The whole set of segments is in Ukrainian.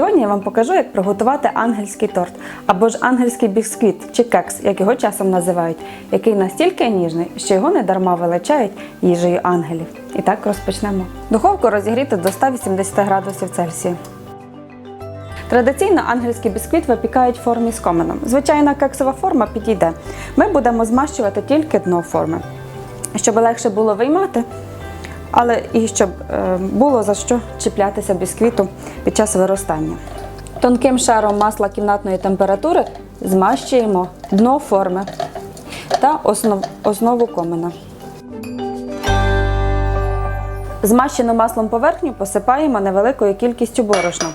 Сьогодні я вам покажу, як приготувати ангельський торт або ж ангельський бісквіт чи кекс, як його часом називають, який настільки ніжний, що його недарма величають їжею ангелів. І так розпочнемо. Духовку розігріти до 180 градусів Цельсія. Традиційно ангельський бісквіт випікають в формі з коменом. Звичайна кексова форма підійде. Ми будемо змащувати тільки дно форми, щоб легше було виймати, але і щоб е, було за що чіплятися бісквіту під час виростання. Тонким шаром масла кімнатної температури змащуємо дно форми та основ, основу комена. Змащену маслом поверхню посипаємо невеликою кількістю борошна.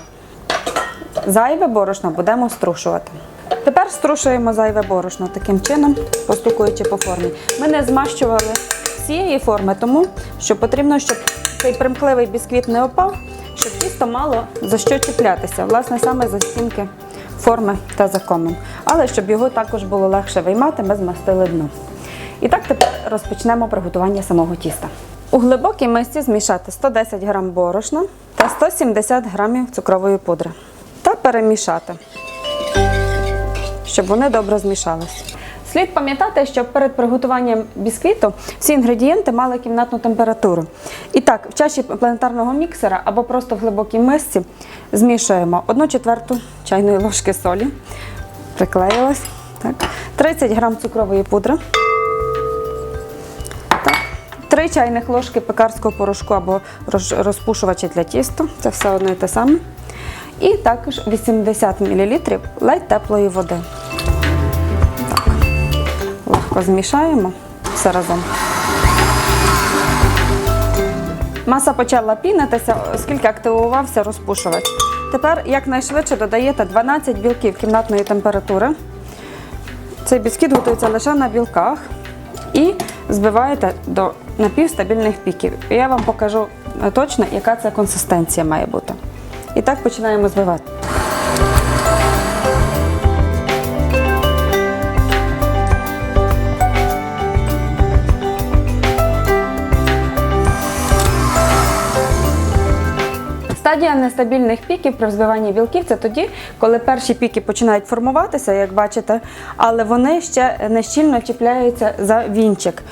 Зайве борошно будемо струшувати. Тепер струшуємо зайве борошно таким чином, постукуючи по формі. Ми не змащували всієї форми, тому що потрібно, щоб цей примкливий бісквіт не опав, щоб тісто мало за що чіплятися, власне, саме за стінки форми та за комен. Але щоб його також було легше виймати, ми змастили дно. І так тепер розпочнемо приготування самого тіста. У глибокій мисці змішати 110 г борошна та 170 г цукрової пудри та перемішати, щоб вони добре змішалися. Слід пам'ятати, що перед приготуванням бісквіту всі інгредієнти мали кімнатну температуру. І так, в чаші планетарного міксера або просто в глибокій мисці змішуємо 1 четверту чайної ложки солі, приклеїлась, так, 30 г цукрової пудри, так, 3 чайних ложки пекарського порошку або розпушувача для тіста, це все одно і те саме. І також 80 мл ледь теплої води. Так. Легко змішаємо все разом. Маса почала пінитися, оскільки активувався розпушувач. Тепер якнайшвидше додаєте 12 білків кімнатної температури. Цей біскіт готується лише на білках і збиваєте до напівстабільних піків. Я вам покажу точно, яка це консистенція має бути. І так починаємо збивати. Нестабільних піків при взбиванні білків це тоді, коли перші піки починають формуватися, як бачите, але вони ще не щільно чіпляються за вінчик.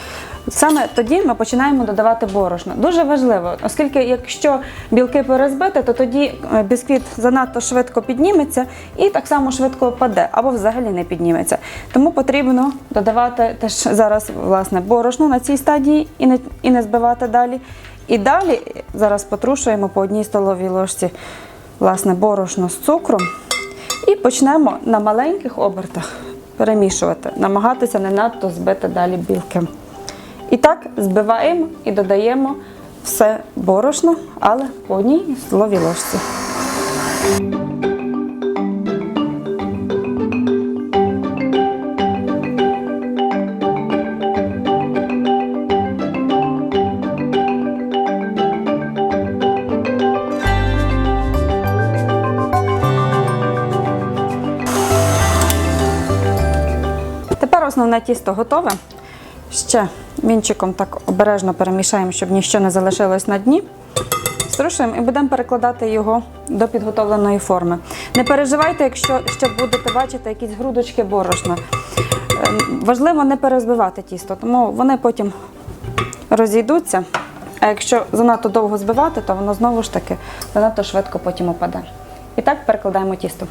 Саме тоді ми починаємо додавати борошно. Дуже важливо, оскільки якщо білки перезбити, то тоді е, бісквіт занадто швидко підніметься і так само швидко впаде або взагалі не підніметься. Тому потрібно додавати теж зараз власне борошно на цій стадії і не, і не збивати далі. І далі зараз потрушуємо по одній столовій ложці власне, борошно з цукром і почнемо на маленьких обертах перемішувати, намагатися не надто збити далі білки. І так збиваємо і додаємо все борошно, але по одній столовій ложці. Основне тісто готове. Ще вінчиком так обережно перемішаємо, щоб ніщо не залишилось на дні. Струшуємо і будемо перекладати його до підготовленої форми. Не переживайте, якщо ще будете бачити якісь грудочки борошна. Ем, Важливо не перезбивати тісто, тому вони потім розійдуться. А якщо занадто довго збивати, то воно знову ж таки занадто швидко потім опаде. І так перекладаємо тісто.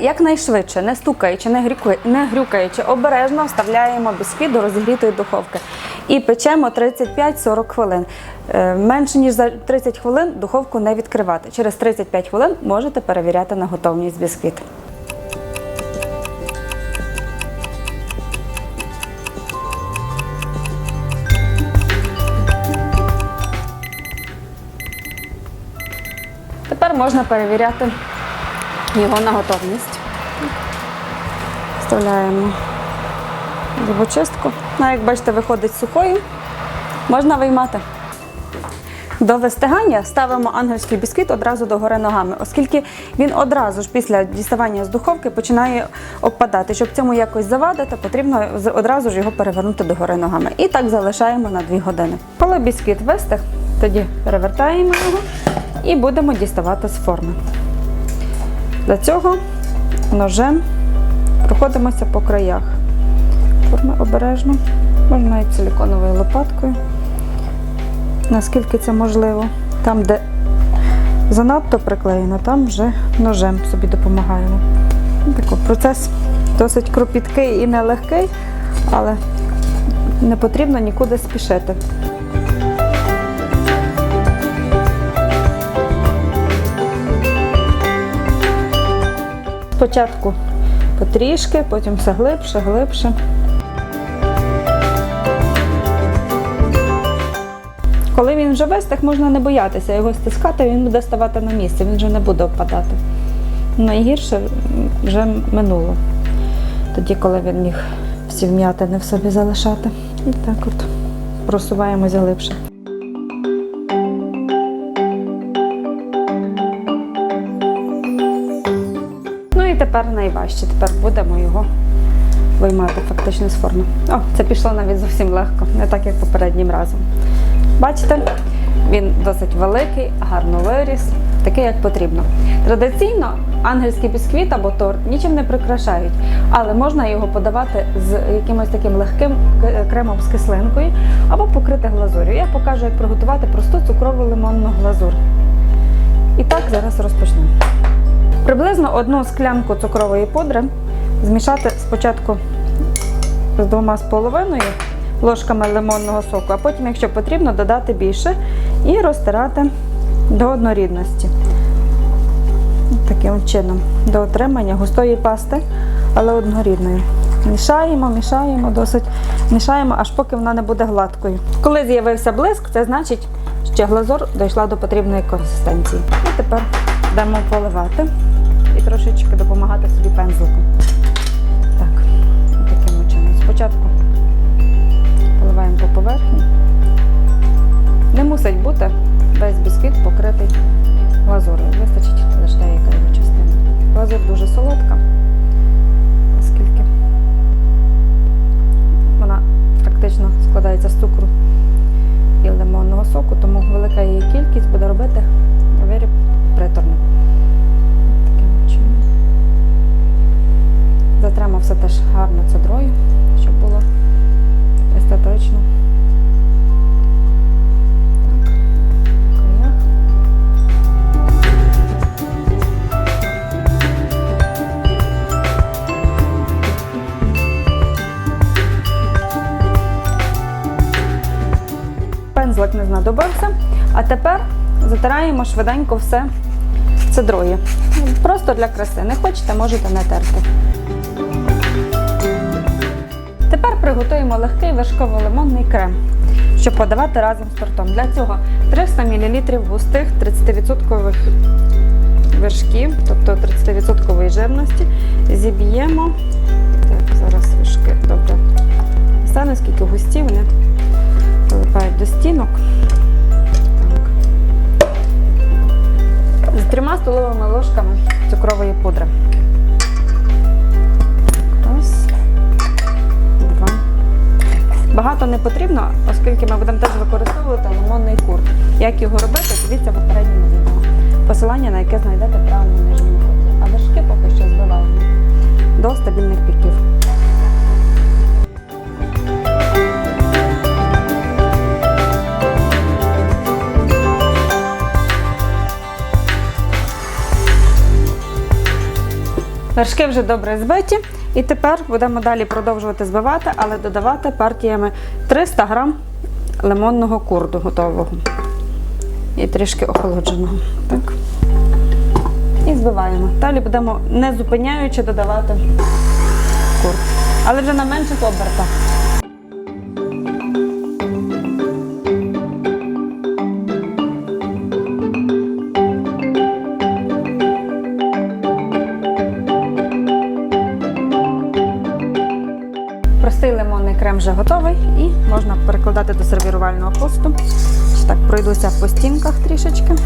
Якнайшвидше, не стукаючи, не, не грюкаючи, обережно вставляємо бісквіт до розігрітої духовки і печемо 35-40 хвилин. Е, Менше ніж за 30 хвилин духовку не відкривати. Через 35 хвилин можете перевіряти на готовність бісквіт. Тепер можна перевіряти його на готовність. Вставляємо зубочистку. Ну, як бачите, виходить сухою. Можна виймати. До вистигання ставимо ангельський бісквіт одразу догори ногами, оскільки він одразу ж після діставання з духовки починає обпадати. Щоб цьому якось завадити, потрібно одразу ж його перевернути догори ногами. І так залишаємо на 2 години. Коли бісквіт вистиг, тоді перевертаємо його і будемо діставати з форми. Для цього ножем проходимося по краях. Форми обережно, можна навіть силіконовою лопаткою наскільки це можливо. Там, де занадто приклеєно, там вже ножем собі допомагаємо. Такий процес досить кропіткий і нелегкий, але не потрібно нікуди спішити. Спочатку потрішки, потім все глибше, глибше. Коли він вже вистих, можна не боятися його стискати, він буде ставати на місці, він вже не буде опадати. Найгірше вже минуло. Тоді, коли він міг всі вм'ятини в собі залишати. І так от просуваємося глибше. Тепер найважче. Тепер будемо його виймати фактично з форми. О, це пішло навіть зовсім легко, не так як попереднім разом. Бачите, він досить великий, гарно виріс, такий, як потрібно. Традиційно ангельський бісквіт або торт нічим не прикрашають, але можна його подавати з якимось таким легким кремом з кислинкою або покрити глазур'ю. Я покажу, як приготувати просту цукрову лимонну глазур. І так зараз розпочнемо. Приблизно одну склянку цукрової пудри змішати спочатку з двома з половиною ложками лимонного соку, а потім, якщо потрібно, додати більше і розтирати до однорідності. Таким чином, до отримання густої пасти, але однорідної. Мішаємо, мішаємо, досить мішаємо, аж поки вона не буде гладкою. Коли з'явився блиск, це значить, що глазур дійшла до потрібної консистенції. І тепер будемо поливати і трошечки допомагати собі пензликом. Так, таким чином. Спочатку поливаємо по поверхні. Не мусить бути весь бісквіт покритий глазур'ю. Вистачить лише деяка його частина. Глазур дуже солодка, оскільки вона практично складається з цукру і лимонного соку, тому велика її кількість буде робити виріб Пензлик не знадобився. А тепер затираємо швиденько все цедрою. Просто для краси. Не хочете, можете не терти. Тепер приготуємо легкий вершково-лимонний крем, щоб подавати разом з тортом. Для цього 300 мл густих 30% вершків, тобто 30% жирності, зіб'ємо. Так, зараз вершки добре стане, скільки густі вони прилипають до стінок. Так. З трьома столовими ложками цукрової пудри. Раз, два. Багато не потрібно, оскільки ми будемо теж використовувати лимонний курт. Як його робити, дивіться в попередньому відео. Посилання на яке знайдете в правому нижньому куті. А вершки поки що збиваємо до стабільних піків. Вершки вже добре збиті. І тепер будемо далі продовжувати збивати, але додавати партіями 300 грам лимонного курду готового. І трішки охолодженого. Так. І збиваємо. Далі будемо не зупиняючи додавати курд. Але вже на менших обертах. Вже готовий і можна перекладати до сервірувального посуду. Ще Так, пройдуся по стінках трішечки.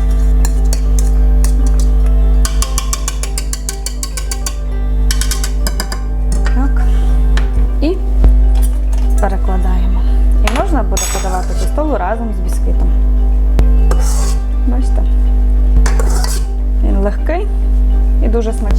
Так. І перекладаємо. І можна буде подавати до столу разом з бісквітом. Бачите? Він легкий і дуже смачний.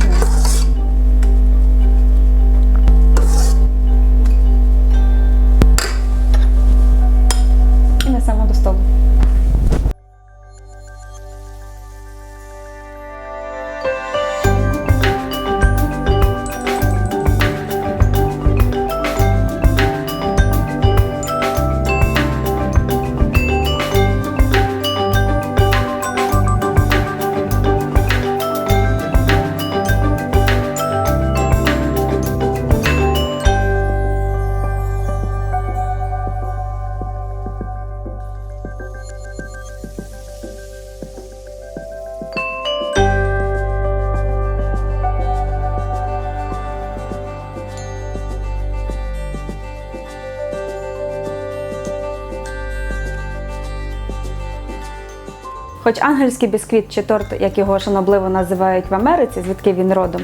Хоч ангельський бісквіт чи торт, як його шанобливо називають в Америці, звідки він родом,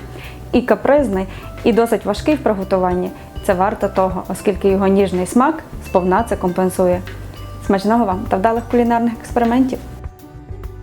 і капризний, і досить важкий в приготуванні, це варто того, оскільки його ніжний смак сповна це компенсує. Смачного вам та вдалих кулінарних експериментів!